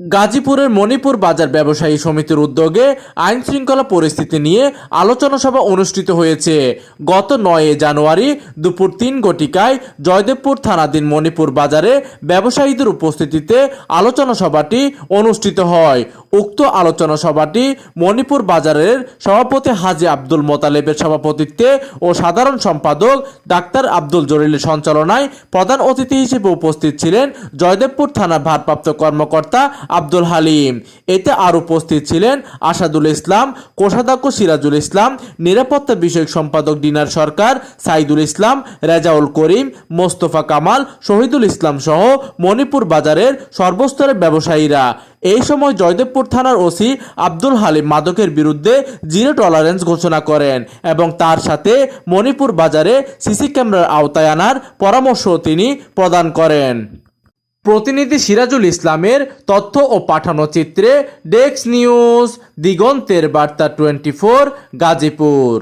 গাজীপুরের মণিপুর বাজার ব্যবসায়ী সমিতির উদ্যোগে আইন শৃঙ্খলা পরিস্থিতি নিয়ে আলোচনা সভা অনুষ্ঠিত হয়েছে। গত নয় জানুয়ারি দুপুর তিন ঘটিকায় জয়দেবপুর থানাধীন মণিপুর বাজারে ব্যবসায়ীদের উপস্থিতিতে আলোচনা সভাটি অনুষ্ঠিত হয়। উক্ত আলোচনা সভাটি মণিপুর বাজারের সভাপতি হাজি আব্দুল মোতালেবের সভাপতিত্বে ও সাধারণ সম্পাদক ডাক্তার আব্দুল জলিলের সঞ্চালনায় প্রধান অতিথি হিসেবে উপস্থিত ছিলেন জয়দেবপুর থানার ভারপ্রাপ্ত কর্মকর্তা আব্দুল হালিম। এতে আর উপস্থিত ছিলেন আসাদুল ইসলাম, কোষাধ্যক্ষ সিরাজুল ইসলাম, নিরাপত্তা বিষয়ক সম্পাদক ডিনার সরকার সাইদুল ইসলাম, রেজাউল করিম, মোস্তফা কামাল, শহীদুল ইসলাম সহ মণিপুর বাজারের সর্বস্তরের ব্যবসায়ীরা। এই সময় জয়দেবপুর থানার ওসি আব্দুল হালিম মাদকের বিরুদ্ধে জিরো টলারেন্স ঘোষণা করেন এবং তার সাথে মণিপুর বাজারে সিসি ক্যামেরার আওতায় আনার পরামর্শও তিনি প্রদান করেন। প্রতিনিধি সিরাজুল ইসলামের তথ্য ও পাঠানো চিত্রে ডেক্স নিউজ দিগন্তের বার্তা টোয়েন্টি ফোর গাজীপুর।